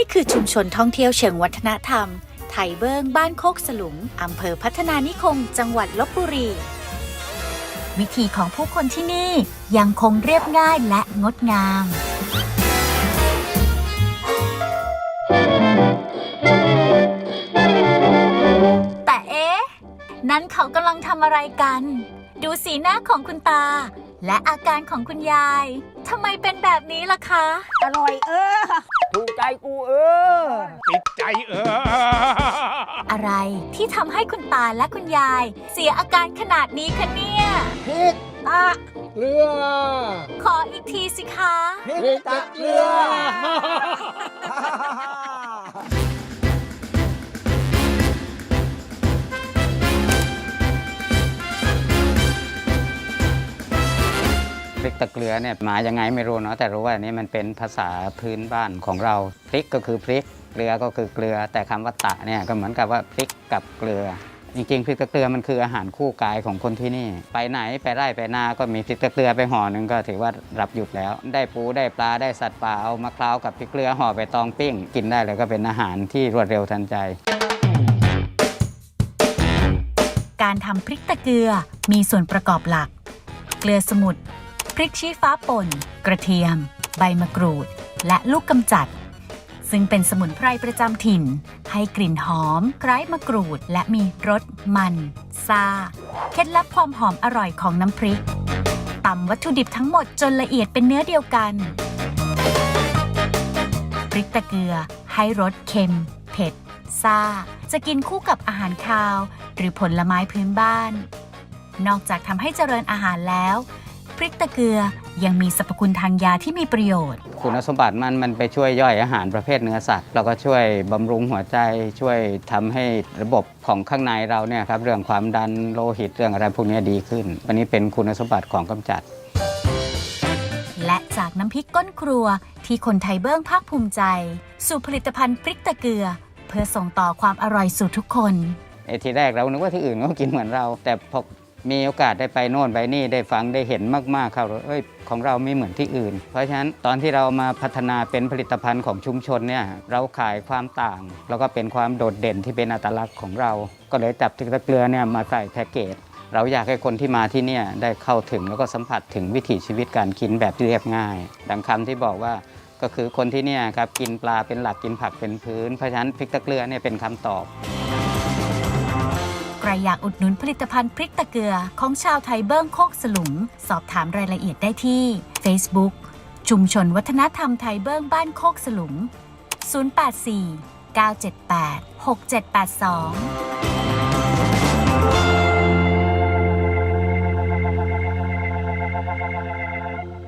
ี่คือชุมชนท่องเที่ยวเชิงวัฒนธรรม ไทยเบิ้งบ้านโคกสลุงอำเภอพัฒนานิคม จังหวัดลบบุรี วิธีของผู้คนที่นี่ยังคงเรียบง่ายและงดงามแต่เอ๊ะ นั้นเขากำลังทำอะไรกัน ดูสีหน้าของคุณตา และอาการของคุณยายทำไมเป็นแบบนี้ล่ะคะ อร่อยเออ ถูกใจกูเออ ติดใจเออ อะไรที่ทำให้คุณตาและคุณยาย เสียอาการขนาดนี้คะเนี่ยพริกตะเรือขออีกทีสิคะ พริกตะเกลือ พริกตะเกลือเนี่ยมายังไงไม่รู้เนาะแต่รู้ว่าอันนี่มันเป็นภาษาพื้นบ้านของเราพริกก็คือพริกเกลือก็คือเกลือ แต่คำว่าตะเนี่ยก็เหมือนกับว่าพริกกับเกลือ จริงๆพริกตะเกลือมันคืออาหารคู่กายของคนที่นี่ ไปไหนไปไร่ไปนาก็มีพริกตะเกลือไปห่อหนึ่งก็ถือว่ารับหยุดแล้ว ได้ปูได้ปลาได้สัตว์ป่าเอามะพร้าวกับพริกเกลือห่อไปตองปิ้ง กินได้เลยก็เป็นอาหารที่รวดเร็วทันใจการทำพริกตะเกียมีส่วนประกอบหลัก เกลือสมุทร พริกชี้ฟ้าป่น กระเทียม ใบมะกรูด และลูกกำจัด ซึ่งเป็นสมุนไพรประจำถิ่น ให้กลิ่นหอมคล้ายมะกรูด และมีรสมันซาเคล็ดลับความหอมอร่อยของน้ำพริกตำวัตถุดิบทั้งหมดจนละเอียดเป็นเนื้อเดียวกันพริกตะเกียให้รสเค็ม เผ็ดซ่า จะกินคู่กับอาหารคาว หรือผลไม้พื้นบ้าน นอกจากทำให้เจริญอาหารแล้ว พริกตะเกียยังมีสรรพคุณทางยาที่มีประโยชน์ คุณสมบัติมันมันไปช่วยย่อยอาหารประเภทเนื้อสัตว์แล้วก็ช่วยบำรุงหัวใจช่วยทำให้ระบบของข้างในเราเนี่ยครับเรื่องความดันโลหิตเรื่องอะไรพวกนี้ดีขึ้น อันนี้เป็นคุณสมบัติของกำจัด และจากน้ำพริกก้นครัวที่คนไทยเบิ้งภาคภูมิใจ สู่ผลิตภัณฑ์พริกตะเกียเพื่อส่งต่อความอร่อยสู่ทุกคนไอ้ทีแรกเรานึกว่าที่อื่นก็กินเหมือนเรา แต่พอ มีโอกาสได้ไปโน่นไปนี่ได้ฟังได้เห็นมากๆเข้าเอ้ยของเราไม่เหมือนที่อื่น เพราะฉะนั้นตอนที่เรามาพัฒนาเป็นผลิตภัณฑ์ของชุมชนเนี่ยเราขายความต่าง แล้วก็เป็นความโดดเด่นที่เป็นอัตลักษณ์ของเรา ก็เลยจับตะเกลือเนี่ยมาใส่แพ็กเกจเราอยากให้คนที่มาที่เนี่ยได้เข้าถึงแล้วก็สัมผัสถึงวิถีชีวิตการกินแบบเรียบง่าย ดังคำที่บอกว่าก็คือคนที่เนี่ยครับกินปลาเป็นหลักกินผักเป็นพื้น เพราะฉะนั้นพริกตะเกลือเนี่ยเป็นคำตอบ ใครอยากอุดหนุนผลิตภัณฑ์พริกตะเกียของชาวไทยเบิ้งโคกสลุง สอบถามรายละเอียดได้ที่ Facebook ชุมชนวัฒนธรรมไทยเบิ้งบ้านโคกสลุง 084 978 6782